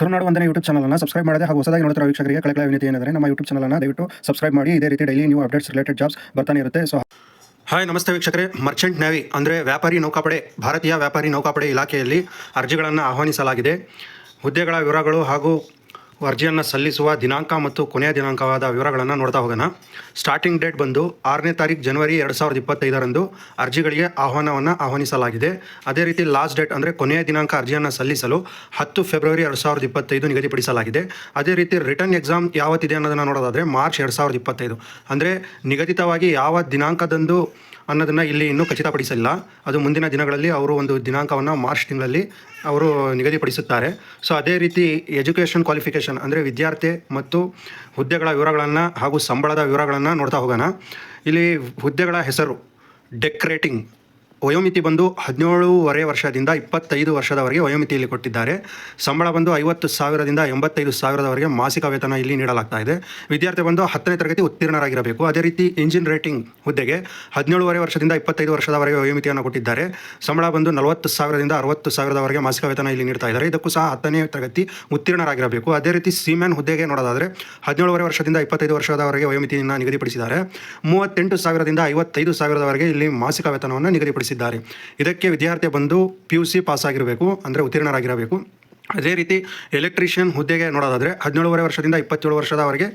ಕರುನಾಡು ವಂದನೆ ಯೂಟ್ಯೂಬ್ ಚಾನಲನ್ನು ಸಬ್ಸ್ಕ್ರೈಬ್ ಮಾಡದೆ ಹಾಗೂ ಹೊಸದಾಗಿ ನೋಡ್ತಿರೋ ವೀಕ್ಷಕರಿಗೆ ಕಳಕಳ ವಿನಂತಿ ಏನೆಂದರೆ ನಮ್ಮ ಯೂಟ್ಯೂಬ್ ಚಾನಲನ್ನು ದಯವಿಟ್ಟು ಸಬ್ಸ್ಕ್ರೈಬ್ ಮಾಡಿ, ಇದೇ ರೀತಿ daily new updates related jobs ಬರ್ತಾನೆ ಇರುತ್ತೆ. ಸೊ ಹಾಯ್ ನಮಸ್ತೆ ವೀಕ್ಷಕರೇ. ಮರ್ಚೆಂಟ್ ನೇವಿ ಅಂದರೆ ವ್ಯಾಪಾರಿ ನೌಕಾಪಡೆ, ಭಾರತೀಯ ವ್ಯಾಪಾರಿ ನೌಕಾಪಡೆ ಇಲಾಖೆಯಲ್ಲಿ ಅರ್ಜಿಗಳನ್ನು ಆಹ್ವಾನಿಸಲಾಗಿದೆ. ಹುದ್ದೆಗಳ ವಿವರಗಳು ಹಾಗೂ ಅರ್ಜಿಯನ್ನು ಸಲ್ಲಿಸುವ ದಿನಾಂಕ ಮತ್ತು ಕೊನೆಯ ದಿನಾಂಕವಾದ ವಿವರಗಳನ್ನು ನೋಡ್ತಾ ಹೋಗೋಣ. ಸ್ಟಾರ್ಟಿಂಗ್ ಡೇಟ್ ಬಂದು ಆರನೇ ತಾರೀಕು ಜನವರಿ ಎರಡು ಸಾವಿರದ ಇಪ್ಪತ್ತೈದರಂದು ಅರ್ಜಿಗಳಿಗೆ ಆಹ್ವಾನವನ್ನು ಆಹ್ವಾನಿಸಲಾಗಿದೆ. ಅದೇ ರೀತಿ ಲಾಸ್ಟ್ ಡೇಟ್ ಅಂದರೆ ಕೊನೆಯ ದಿನಾಂಕ ಅರ್ಜಿಯನ್ನು ಸಲ್ಲಿಸಲು ಹತ್ತು ಫೆಬ್ರವರಿ ಎರಡು ಸಾವಿರದ ಇಪ್ಪತ್ತೈದು ನಿಗದಿಪಡಿಸಲಾಗಿದೆ. ಅದೇ ರೀತಿ ರಿಟರ್ನ್ ಎಕ್ಸಾಮ್ ಯಾವತ್ತಿದೆ ಅನ್ನೋದನ್ನು ನೋಡೋದಾದರೆ ಮಾರ್ಚ್ ಎರಡು ಸಾವಿರದ ಇಪ್ಪತ್ತೈದು. ಅಂದರೆ ನಿಗದಿತವಾಗಿ ಯಾವ ದಿನಾಂಕದಂದು ಅನ್ನೋದನ್ನು ಇಲ್ಲಿ ಇನ್ನೂ ಖಚಿತಪಡಿಸಿಲ್ಲ. ಅದು ಮುಂದಿನ ದಿನಗಳಲ್ಲಿ ಅವರು ಒಂದು ದಿನಾಂಕವನ್ನು ಮಾರ್ಚ್ ತಿಂಗಳಲ್ಲಿ ಅವರು ನಿಗದಿಪಡಿಸುತ್ತಾರೆ. ಸೊ ಅದೇ ರೀತಿ ಎಜುಕೇಷನ್ ಕ್ವಾಲಿಫಿಕೇಷನ್ ಅಂದರೆ ವಿದ್ಯಾರ್ಥಿ ಮತ್ತು ಹುದ್ದೆಗಳ ವಿವರಗಳನ್ನು ಹಾಗೂ ಸಂಬಳದ ವಿವರಗಳನ್ನು ನೋಡ್ತಾ ಹೋಗೋಣ. ಇಲ್ಲಿ ಹುದ್ದೆಗಳ ಹೆಸರು ಡೆಕ್ರೇಟಿಂಗ್ ವಯೋಮಿತಿ ಬಂದು ಹದಿನೇಳೂವರೆ ವರ್ಷದಿಂದ ಇಪ್ಪತ್ತೈದು ವರ್ಷದವರೆಗೆ ವಯೋಮಿತಿಯಲ್ಲಿ ಕೊಟ್ಟಿದ್ದಾರೆ. ಸಂಬಳ ಬಂದು ಐವತ್ತು ಸಾವಿರದಿಂದ ಎಂಬತ್ತೈದು ಸಾವಿರದವರೆಗೆ ಮಾಸಿಕ ವೇತನ ಇಲ್ಲಿ ನೀಡಲಾಗ್ತಾ ಇದೆ. ವಿದ್ಯಾರ್ಥಿ ಬಂದು ಹತ್ತನೇ ತರಗತಿ ಉತ್ತೀರ್ಣರಾಗಿರಬೇಕು. ಅದೇ ರೀತಿ ಇಂಜಿನ್ ರೇಟಿಂಗ್ ಹುದ್ದೆಗೆ ಹದಿನೇಳುವರೆ ವರ್ಷದಿಂದ ಇಪ್ಪತ್ತೈದು ವರ್ಷದವರೆಗೆ ವಯೋಮಿತಿಯನ್ನು ಕೊಟ್ಟಿದ್ದಾರೆ. ಸಂಬಳ ಬಂದು ನಲವತ್ತು ಸಾವಿರದಿಂದ ಅರವತ್ತು ಸಾವಿರದವರೆಗೆ ಮಾಸಿಕ ವೇತನ ಇಲ್ಲಿ ನೀಡ್ತಾ ಇದ್ದಾರೆ. ಇದಕ್ಕೂ ಸಹ ಹತ್ತನೇ ತರಗತಿ ಉತ್ತೀರ್ಣರಾಗಿರಬೇಕು. ಅದೇ ರೀತಿ ಸಿಮೆನ್ ಹುದ್ದೆಗೆ ನೋಡೋದಾದರೆ ಹದಿನೇಳುವರೆ ವರ್ಷದಿಂದ ಇಪ್ಪತ್ತೈದು ವರ್ಷದವರೆಗೆ ವಯೋಮಿತಿಯನ್ನು ನಿಗದಿಪಡಿಸಿದ್ದಾರೆ. ಮೂವತ್ತೆಂಟು ಸಾವಿರದಿಂದ ಐವತ್ತೈದು ಸಾವಿರದವರೆಗೆ ಇಲ್ಲಿ ಮಾಸಿಕ ವೇತನವನ್ನು ನಿಗದಿಪಡಿಸಿದ್ದಾರೆ. ಇದಕ್ಕೆ ವಿದ್ಯಾರ್ಥಿ ಬಂದು ಪಿ ಯು ಸಿ ಪಾಸ್ ಆಗಿರಬೇಕು ಅಂದರೆ ಉತ್ತೀರ್ಣರಾಗಿರಬೇಕು. ಅದೇ ರೀತಿ ಎಲೆಕ್ಟ್ರಿಷಿಯನ್ ಹುದ್ದೆಗೆ ನೋಡೋದಾದರೆ ಹದಿನೇಳುವರೆ ವರ್ಷದಿಂದ ಇಪ್ಪತ್ತೇಳು ವರ್ಷದವರೆಗೆ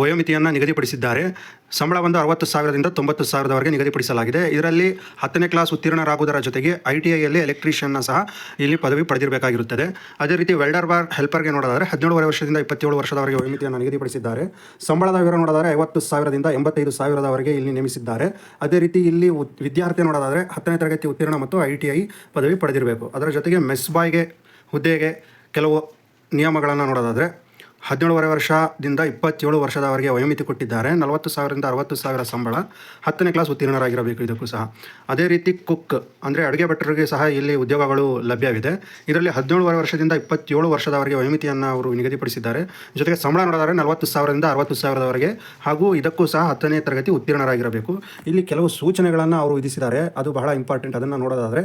ವಯೋಮಿತಿಯನ್ನು ನಿಗದಿಪಡಿಸಿದ್ದಾರೆ. ಸಂಬಳ ಬಂದು ಅರವತ್ತು ಸಾವಿರದಿಂದ ತೊಂಬತ್ತು ಸಾವಿರದವರೆಗೆ ನಿಗದಿಪಡಿಸಲಾಗಿದೆ. ಇದರಲ್ಲಿ ಹತ್ತನೇ ಕ್ಲಾಸ್ ಉತ್ತೀರ್ಣರಾಗುವುದರ ಜೊತೆಗೆ ಐ ಟಿ ಐಯಲ್ಲಿ ಎಲೆಕ್ಟ್ರಿಷಿಯನ್ನ ಸಹ ಇಲ್ಲಿ ಪದವಿ ಪಡೆದಿರಬೇಕಾಗಿರುತ್ತದೆ. ಅದೇ ರೀತಿ ವೆಲ್ಡರ್ ಬಾರ್ ಹೆಲ್ಪರ್ಗೆ ನೋಡೋದಾದರೆ ಹದಿನೇಳುವರೆ ವರ್ಷದಿಂದ ಇಪ್ಪತ್ತೇಳು ವರ್ಷದವರೆಗೆ ವಯೋಮಿತಿಯನ್ನು ನಿಗದಿಪಡಿಸಿದ್ದಾರೆ. ಸಂಬಳದ ವಿವರ ನೋಡೋದಾದರೆ ಐವತ್ತು ಸಾವಿರದಿಂದ ಎಂಬತ್ತೈದು ಸಾವಿರದವರೆಗೆ ಇಲ್ಲಿ ನೇಮಿಸಿದ್ದಾರೆ. ಅದೇ ರೀತಿ ಇಲ್ಲಿ ವಿದ್ಯಾರ್ಥಿ ನೋಡೋದಾದರೆ ಹತ್ತನೇ ತರಗತಿ ಉತ್ತೀರ್ಣ ಮತ್ತು ಐ ಟಿ ಐ ಪದವಿ ಪಡೆದಿರಬೇಕು. ಅದರ ಜೊತೆಗೆ ಮೆಸ್ ಬಾಯ್ಗೆ ಹುದ್ದೆಗೆ ಕೆಲವು ನಿಯಮಗಳನ್ನು ನೋಡೋದಾದರೆ, ಹದಿನೇಳುವರೆ ವರ್ಷದಿಂದ ಇಪ್ಪತ್ತೇಳು ವರ್ಷದವರೆಗೆ ವಯೋಮಿತಿ ಕೊಟ್ಟಿದ್ದಾರೆ. ನಲವತ್ತು ಸಾವಿರದಿಂದ ಅರವತ್ತು ಸಾವಿರ ಸಂಬಳ. ಹತ್ತನೇ ಕ್ಲಾಸ್ ಉತ್ತೀರ್ಣರಾಗಿರಬೇಕು ಇದಕ್ಕೂ ಸಹ. ಅದೇ ರೀತಿ ಕುಕ್, ಅಂದರೆ ಅಡುಗೆ ಭಟ್ಟರಿಗೆ ಸಹ ಇಲ್ಲಿ ಉದ್ಯೋಗಗಳು ಲಭ್ಯವಿದೆ. ಇದರಲ್ಲಿ ಹದಿನೇಳುವರೆ ವರ್ಷದಿಂದ ಇಪ್ಪತ್ತೇಳು ವರ್ಷದವರೆಗೆ ವಯೋಮಿತಿಯನ್ನು ಅವರು ನಿಗದಿಪಡಿಸಿದ್ದಾರೆ. ಜೊತೆಗೆ ಸಂಬಳ ನೋಡಿದರೆ ನಲವತ್ತು ಸಾವಿರದಿಂದ ಅರವತ್ತು ಸಾವಿರದವರೆಗೆ ಹಾಗೂ ಇದಕ್ಕೂ ಸಹ ಹತ್ತನೇ ತರಗತಿ ಉತ್ತೀರ್ಣರಾಗಿರಬೇಕು. ಇಲ್ಲಿ ಕೆಲವು ಸೂಚನೆಗಳನ್ನು ಅವರು ವಿಧಿಸಿದ್ದಾರೆ. ಅದು ಬಹಳ ಇಂಪಾರ್ಟೆಂಟ್ ಅದನ್ನು ನೋಡೋದಾದರೆ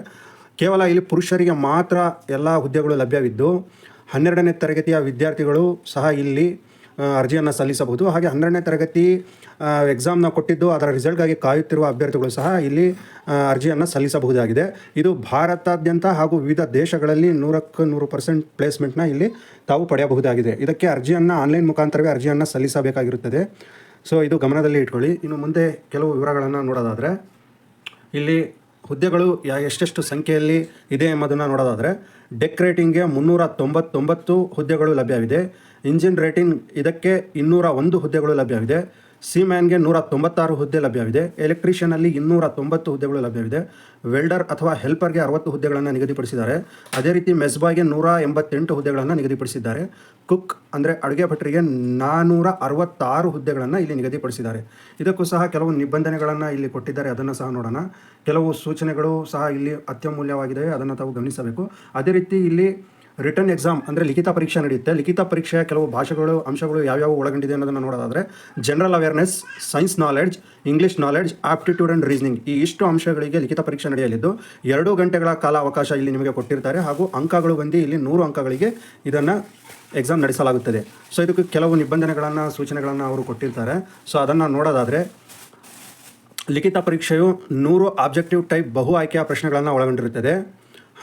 ಕೇವಲ ಇಲ್ಲಿ ಪುರುಷರಿಗೆ ಮಾತ್ರ ಎಲ್ಲ ಹುದ್ದೆಗಳು ಲಭ್ಯವಿದ್ದು, ಹನ್ನೆರಡನೇ ತರಗತಿಯ ವಿದ್ಯಾರ್ಥಿಗಳು ಸಹ ಇಲ್ಲಿ ಅರ್ಜಿಯನ್ನು ಸಲ್ಲಿಸಬಹುದು. ಹಾಗೆ ಹನ್ನೆರಡನೇ ತರಗತಿ ಎಕ್ಸಾಮ್ನ ಕೊಟ್ಟಿದ್ದು, ಅದರ ರಿಸಲ್ಟ್ಗಾಗಿ ಕಾಯುತ್ತಿರುವ ಅಭ್ಯರ್ಥಿಗಳು ಸಹ ಇಲ್ಲಿ ಅರ್ಜಿಯನ್ನು ಸಲ್ಲಿಸಬಹುದಾಗಿದೆ. ಇದು ಭಾರತಾದ್ಯಂತ ಹಾಗೂ ವಿವಿಧ ದೇಶಗಳಲ್ಲಿ ನೂರಕ್ಕೆ ನೂರು ಪರ್ಸೆಂಟ್ ಪ್ಲೇಸ್ಮೆಂಟ್ನ ಇಲ್ಲಿ ತಾವು ಪಡೆಯಬಹುದಾಗಿದೆ. ಇದಕ್ಕೆ ಅರ್ಜಿಯನ್ನು ಆನ್ಲೈನ್ ಮುಖಾಂತರವೇ ಅರ್ಜಿಯನ್ನು ಸಲ್ಲಿಸಬೇಕಾಗಿರುತ್ತದೆ. ಸೊ ಇದು ಗಮನದಲ್ಲಿ ಇಟ್ಕೊಳ್ಳಿ. ಇನ್ನು ಮುಂದೆ ಕೆಲವು ವಿವರಗಳನ್ನು ನೋಡೋದಾದರೆ, ಇಲ್ಲಿ ಹುದ್ದೆಗಳು ಯಾ ಎಷ್ಟೆಷ್ಟು ಸಂಖ್ಯೆಯಲ್ಲಿ ಇದೆ ಎಂಬುದನ್ನು ನೋಡೋದಾದರೆ, ಡೆಕ್ ರೇಟಿಂಗ್ಗೆ ಮುನ್ನೂರ ತೊಂಬತ್ತೊಂಬತ್ತು ಹುದ್ದೆಗಳು ಲಭ್ಯವಿದೆ. ಇಂಜಿನ್ ರೇಟಿಂಗ್ ಇದಕ್ಕೆ ಇನ್ನೂರ ಒಂದು ಹುದ್ದೆಗಳು ಲಭ್ಯವಿದೆ. ಸಿಮ್ಯಾನ್ಗೆ ನೂರ ತೊಂಬತ್ತಾರು ಹುದ್ದೆ ಲಭ್ಯವಿದೆ. ಎಲೆಕ್ಟ್ರಿಷಿಯನಲ್ಲಿ ಇನ್ನೂರ ತೊಂಬತ್ತು ಹುದ್ದೆಗಳು ಲಭ್ಯವಿದೆ. ವೆಲ್ಡರ್ ಅಥವಾ ಹೆಲ್ಪರ್ಗೆ ಅರವತ್ತು ಹುದ್ದೆಗಳನ್ನು ನಿಗದಿಪಡಿಸಿದ್ದಾರೆ. ಅದೇ ರೀತಿ ಮೆಸ್ಬಾಯ್ಗೆ ನೂರ ಎಂಬತ್ತೆಂಟು ಹುದ್ದೆಗಳನ್ನು ನಿಗದಿಪಡಿಸಿದ್ದಾರೆ. ಕುಕ್ ಅಂದರೆ ಅಡುಗೆ ಭಟ್ಟರಿಗೆ ನಾನ್ನೂರ ಅರವತ್ತಾರು ಹುದ್ದೆಗಳನ್ನು ಇಲ್ಲಿ ನಿಗದಿಪಡಿಸಿದ್ದಾರೆ. ಇದಕ್ಕೂ ಸಹ ಕೆಲವು ನಿಬಂಧನೆಗಳನ್ನು ಇಲ್ಲಿ ಕೊಟ್ಟಿದ್ದಾರೆ. ಅದನ್ನು ಸಹ ನೋಡೋಣ. ಕೆಲವು ಸೂಚನೆಗಳು ಸಹ ಇಲ್ಲಿ ಅತ್ಯಮೂಲ್ಯವಾಗಿದೆ ಅದನ್ನು ತಾವು ಗಮನಿಸಬೇಕು. ಅದೇ ರೀತಿ ಇಲ್ಲಿ ರಿಟರ್ನ್ ಎಕ್ಸಾಮ್ ಅಂದರೆ ಲಿಖಿತ ಪರೀಕ್ಷೆ ನಡೆಯುತ್ತೆ. ಲಿಖಿತ ಪರೀಕ್ಷೆಯ ಕೆಲವು ಭಾಷೆಗಳು, ಅಂಶಗಳು ಯಾವ್ಯಾವ ಒಳಗೊಂಡಿದೆ ಅನ್ನೋದನ್ನು ನೋಡೋದಾದರೆ general awareness science knowledge English knowledge aptitude and reasoning ಈ ಇಷ್ಟು ಅಂಶಗಳಿಗೆ ಲಿಖಿತ ಪರೀಕ್ಷೆ ನಡೆಯಲಿದ್ದು, ಎರಡು ಗಂಟೆಗಳ ಕಾಲ ಅವಕಾಶ ಇಲ್ಲಿ ನಿಮಗೆ ಕೊಟ್ಟಿರ್ತಾರೆ ಹಾಗೂ ಅಂಕಗಳು ಬಂದು ಇಲ್ಲಿ ನೂರು ಅಂಕಗಳಿಗೆ ಇದನ್ನು ಎಕ್ಸಾಮ್ ನಡೆಸಲಾಗುತ್ತದೆ. ಸೊ ಇದಕ್ಕೆ ಕೆಲವು ನಿಬಂಧನೆಗಳನ್ನು, ಸೂಚನೆಗಳನ್ನು ಅವರು ಕೊಟ್ಟಿರ್ತಾರೆ. ಸೊ ಅದನ್ನು ನೋಡೋದಾದರೆ, ಲಿಖಿತ ಪರೀಕ್ಷೆಯು ನೂರು ಆಬ್ಜೆಕ್ಟಿವ್ ಟೈಪ್ ಬಹು ಆಯ್ಕೆಯ ಪ್ರಶ್ನೆಗಳನ್ನು ಒಳಗೊಂಡಿರುತ್ತದೆ.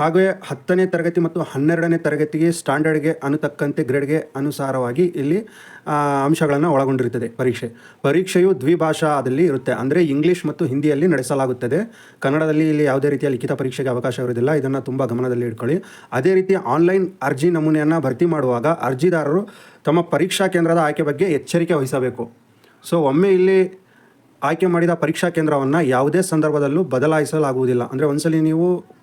ಹಾಗೆ ಹತ್ತನೇ ತರಗತಿ ಮತ್ತು ಹನ್ನೆರಡನೇ ತರಗತಿಗೆ ಸ್ಟ್ಯಾಂಡರ್ಡ್ಗೆ ಅನುತಕ್ಕಂತೆ ಗ್ರೇಡ್ಗೆ ಅನುಸಾರವಾಗಿ ಇಲ್ಲಿ ಅಂಶಗಳನ್ನು ಒಳಗೊಂಡಿರುತ್ತದೆ. ಪರೀಕ್ಷೆ. ಪರೀಕ್ಷೆಯು ದ್ವಿಭಾಷಾದಲ್ಲಿ ಇರುತ್ತೆ. ಅಂದರೆ ಇಂಗ್ಲೀಷ್ ಮತ್ತು ಹಿಂದಿಯಲ್ಲಿ ನಡೆಸಲಾಗುತ್ತದೆ. ಕನ್ನಡದಲ್ಲಿ ಇಲ್ಲಿ ಯಾವುದೇ ರೀತಿಯ ಲಿಖಿತ ಪರೀಕ್ಷೆಗೆ ಅವಕಾಶ ಇರುವುದಿಲ್ಲ. ಇದನ್ನು ತುಂಬ ಗಮನದಲ್ಲಿ ಇಟ್ಕೊಳ್ಳಿ. ಅದೇ ರೀತಿ ಆನ್ಲೈನ್ ಅರ್ಜಿ ನಮೂನೆಯನ್ನು ಭರ್ತಿ ಮಾಡುವಾಗ ಅರ್ಜಿದಾರರು ತಮ್ಮ ಪರೀಕ್ಷಾ ಕೇಂದ್ರದ ಆಯ್ಕೆ ಬಗ್ಗೆ ಎಚ್ಚರಿಕೆ ವಹಿಸಬೇಕು. ಸೊ, ಒಮ್ಮೆ ಇಲ್ಲಿ ಆಯ್ಕೆ ಮಾಡಿದ ಪರೀಕ್ಷಾ ಕೇಂದ್ರವನ್ನು ಯಾವುದೇ ಸಂದರ್ಭದಲ್ಲೂ ಬದಲಾಯಿಸಲಾಗುವುದಿಲ್ಲ. ಅಂದರೆ ಒಂದ್ಸಲಿ ನೀವು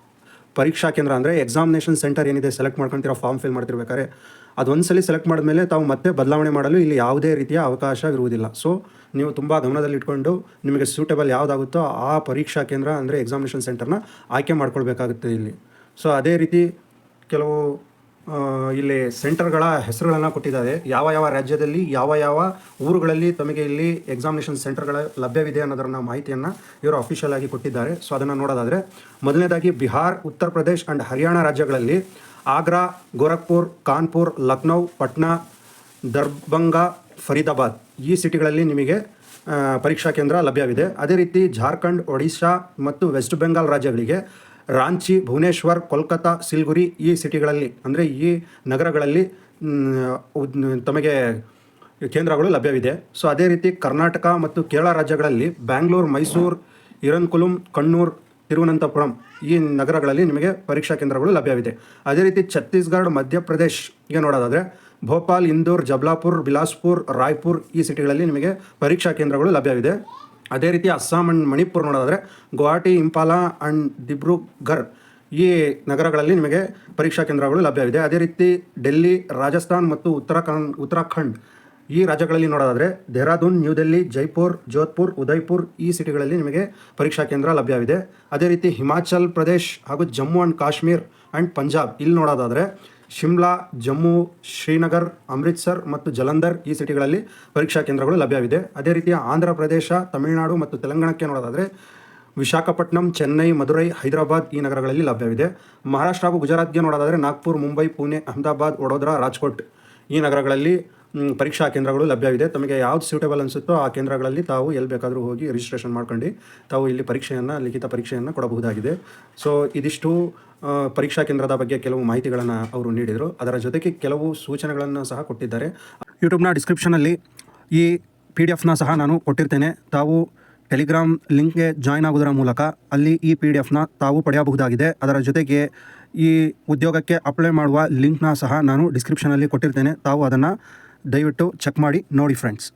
ಪರೀಕ್ಷಾ ಕೇಂದ್ರ ಅಂದರೆ ಎಕ್ಸಾಮಿನೇಷನ್ ಸೆಂಟರ್ ಏನಿದೆ ಸೆಲೆಕ್ಟ್ ಮಾಡ್ಕೊತಿರೋ ಫಾರ್ಮ್ ಫಿಲ್ ಮಾಡ್ತಿರ್ಬೇಕಾದ್ರೆ ಅದು ಒಂದ್ಸಲಿ ಸೆಲೆಕ್ಟ್ ಮಾಡಿದ್ಮೇಲೆ ತಾವು ಮತ್ತೆ ಬದಲಾವಣೆ ಮಾಡಲು ಇಲ್ಲಿ ಯಾವುದೇ ರೀತಿಯ ಅವಕಾಶ ಇರುವುದಿಲ್ಲ. ಸೊ ನೀವು ತುಂಬ ಗಮನದಲ್ಲಿ ಇಟ್ಕೊಂಡು ನಿಮಗೆ ಸೂಟೇಬಲ್ ಯಾವುದಾಗುತ್ತೋ ಆ ಪರೀಕ್ಷಾ ಕೇಂದ್ರ ಅಂದರೆ ಎಕ್ಸಾಮಿನೇಷನ್ ಸೆಂಟರ್ನ ಆಯ್ಕೆ ಮಾಡ್ಕೊಳ್ಬೇಕಾಗುತ್ತೆ ಇಲ್ಲಿ. ಸೊ ಅದೇ ರೀತಿ ಕೆಲವು ಇಲ್ಲಿ ಸೆಂಟರ್ಗಳ ಹೆಸರುಗಳನ್ನು ಕೊಟ್ಟಿದ್ದಾರೆ. ಯಾವ ಯಾವ ರಾಜ್ಯದಲ್ಲಿ, ಯಾವ ಯಾವ ಊರುಗಳಲ್ಲಿ ತಮಗೆ ಇಲ್ಲಿ ಎಕ್ಸಾಮಿನೇಷನ್ ಸೆಂಟರ್ಗಳ ಲಭ್ಯವಿದೆ ಅನ್ನೋದರ ಮಾಹಿತಿಯನ್ನು ಇವರು ಅಫಿಷಿಯಲ್ ಆಗಿ ಕೊಟ್ಟಿದ್ದಾರೆ. ಸೊ ಅದನ್ನು ನೋಡೋದಾದರೆ, ಮೊದಲನೇದಾಗಿ ಬಿಹಾರ್, ಉತ್ತರ ಪ್ರದೇಶ್ ಆ್ಯಂಡ್ ಹರಿಯಾಣ ರಾಜ್ಯಗಳಲ್ಲಿ ಆಗ್ರಾ, ಗೋರಖ್ಪುರ್, ಕಾನ್ಪುರ್, ಲಕ್ನೌ, ಪಟ್ನಾ, ದರ್ಭಂಗ, ಫರೀದಾಬಾದ್ ಈ ಸಿಟಿಗಳಲ್ಲಿ ನಿಮಗೆ ಪರೀಕ್ಷಾ ಕೇಂದ್ರ ಲಭ್ಯವಿದೆ. ಅದೇ ರೀತಿ ಜಾರ್ಖಂಡ್, ಒಡಿಶಾ ಮತ್ತು ವೆಸ್ಟ್ ಬೆಂಗಾಲ್ ರಾಜ್ಯಗಳಿಗೆ ರಾಂಚಿ, ಭುವನೇಶ್ವರ್, ಕೋಲ್ಕತ್ತಾ, ಸಿಲ್ಗುರಿ ಈ ಸಿಟಿಗಳಲ್ಲಿ, ಅಂದರೆ ಈ ನಗರಗಳಲ್ಲಿ ತಮಗೆ ಕೇಂದ್ರಗಳು ಲಭ್ಯವಿದೆ. ಸೊ ಅದೇ ರೀತಿ ಕರ್ನಾಟಕ ಮತ್ತು ಕೇರಳ ರಾಜ್ಯಗಳಲ್ಲಿ ಬ್ಯಾಂಗ್ಳೂರು, ಮೈಸೂರು, ಇರನ್ಕುಲುಂ, ಕಣ್ಣೂರು, ತಿರುವನಂತಪುರಂ ಈ ನಗರಗಳಲ್ಲಿ ನಿಮಗೆ ಪರೀಕ್ಷಾ ಕೇಂದ್ರಗಳು ಲಭ್ಯವಿದೆ. ಅದೇ ರೀತಿ ಛತ್ತೀಸ್ಗಢ ಮಧ್ಯಪ್ರದೇಶ್ಗೆ ನೋಡೋದಾದರೆ ಭೋಪಾಲ್, ಇಂದೋರ್, ಜಬ್ಲಾಪುರ್, ಬಿಲಾಸ್ಪುರ್, ರಾಯ್ಪುರ್ ಈ ಸಿಟಿಗಳಲ್ಲಿ ನಿಮಗೆ ಪರೀಕ್ಷಾ ಕೇಂದ್ರಗಳು ಲಭ್ಯವಿದೆ. ಅದೇ ರೀತಿ ಅಸ್ಸಾಂ ಆ್ಯಂಡ್ ಮಣಿಪುರ್ ನೋಡೋದಾದರೆ ಗುವಾಹಟಿ ಇಂಪಾಲಾ ಆ್ಯಂಡ್ ದಿಬ್ರುಗರ್ ಈ ನಗರಗಳಲ್ಲಿ ನಿಮಗೆ ಪರೀಕ್ಷಾ ಕೇಂದ್ರಗಳು ಲಭ್ಯವಿದೆ. ಅದೇ ರೀತಿ ಡೆಲ್ಲಿ, ರಾಜಸ್ಥಾನ್ ಮತ್ತು ಉತ್ತರಾಖಂಡ್ ಉತ್ತರಾಖಂಡ್ ಈ ರಾಜ್ಯಗಳಲ್ಲಿ ನೋಡೋದಾದರೆ ದೆಹರಾದೂನ್ ನ್ಯೂ ಡೆಲ್ಲಿ, ಜೈಪುರ್, ಜೋಧ್ಪುರ್, ಉದಯ್ಪುರ್ ಈ ಸಿಟಿಗಳಲ್ಲಿ ನಿಮಗೆ ಪರೀಕ್ಷಾ ಕೇಂದ್ರ ಲಭ್ಯವಿದೆ. ಅದೇ ರೀತಿ ಹಿಮಾಚಲ್ ಪ್ರದೇಶ್ ಹಾಗೂ ಜಮ್ಮು ಆ್ಯಂಡ್ ಕಾಶ್ಮೀರ್ ಆ್ಯಂಡ್ ಪಂಜಾಬ್ ಇಲ್ಲಿ ನೋಡೋದಾದರೆ ಶಿಮ್ಲಾ, ಜಮ್ಮು, ಶ್ರೀನಗರ್, ಅಮೃತ್ಸರ್ ಮತ್ತು ಜಲಂಧರ್ ಈ ಸಿಟಿಗಳಲ್ಲಿ ಪರೀಕ್ಷಾ ಕೇಂದ್ರಗಳು ಲಭ್ಯವಿದೆ. ಅದೇ ರೀತಿಯ ಆಂಧ್ರ ಪ್ರದೇಶ, ತಮಿಳುನಾಡು ಮತ್ತು ತೆಲಂಗಾಣಕ್ಕೆ ನೋಡೋದಾದರೆ ವಿಶಾಖಪಟ್ಟಣಂ, ಚೆನ್ನೈ, ಮದುರೈ, ಹೈದರಾಬಾದ್ ಈ ನಗರಗಳಲ್ಲಿ ಲಭ್ಯವಿದೆ. ಮಹಾರಾಷ್ಟ್ರ ಹಾಗೂ ಗುಜರಾತ್ಗೆ ನೋಡೋದಾದರೆ ನಾಗ್ಪುರ್, ಮುಂಬೈ, ಪುಣೆ, ಅಹಮದಾಬಾದ್, ವಡೋದರಾ, ರಾಜ್ಕೋಟ್ ಈ ನಗರಗಳಲ್ಲಿ ಪರೀಕ್ಷಾ ಕೇಂದ್ರಗಳು ಲಭ್ಯವಿದೆ. ತಮಗೆ ಯಾವ್ದು ಸೂಟೇಬಲ್ ಅನಿಸುತ್ತೋ ಆ ಕೇಂದ್ರಗಳಲ್ಲಿ ತಾವು ಎಲ್ಲಿ ಬೇಕಾದರೂ ಹೋಗಿ ರಿಜಿಸ್ಟ್ರೇಷನ್ ಮಾಡ್ಕೊಂಡು ತಾವು ಇಲ್ಲಿ ಪರೀಕ್ಷೆಯನ್ನು, ಲಿಖಿತ ಪರೀಕ್ಷೆಯನ್ನು ಕೊಡಬಹುದಾಗಿದೆ. ಸೊ ಇದಿಷ್ಟು ಪರೀಕ್ಷಾ ಕೇಂದ್ರದ ಬಗ್ಗೆ ಕೆಲವು ಮಾಹಿತಿಗಳನ್ನು ಅವರು ನೀಡಿದರು. ಅದರ ಜೊತೆಗೆ ಕೆಲವು ಸೂಚನೆಗಳನ್ನು ಸಹ ಕೊಟ್ಟಿದ್ದಾರೆ. ಯೂಟ್ಯೂಬ್ನ ಡಿಸ್ಕ್ರಿಪ್ಷನಲ್ಲಿ ಈ ಪಿ ಡಿ ಎಫ್ನ ಸಹ ನಾನು ಕೊಟ್ಟಿರ್ತೇನೆ. ತಾವು ಟೆಲಿಗ್ರಾಮ್ ಲಿಂಕ್ಗೆ ಜಾಯ್ನ್ ಆಗೋದರ ಮೂಲಕ ಅಲ್ಲಿ ಈ ಪಿ ಡಿ ಎಫ್ನ ತಾವು ಪಡೆಯಬಹುದಾಗಿದೆ. ಅದರ ಜೊತೆಗೆ ಈ ಉದ್ಯೋಗಕ್ಕೆ ಅಪ್ಲೈ ಮಾಡುವ ಲಿಂಕ್ನ ಸಹ ನಾನು ಡಿಸ್ಕ್ರಿಪ್ಷನಲ್ಲಿ ಕೊಟ್ಟಿರ್ತೇನೆ. ತಾವು ಅದನ್ನು ದಯವಿಟ್ಟು ಚೆಕ್ ಮಾಡಿ ನೋಡಿ ಫ್ರೆಂಡ್ಸ್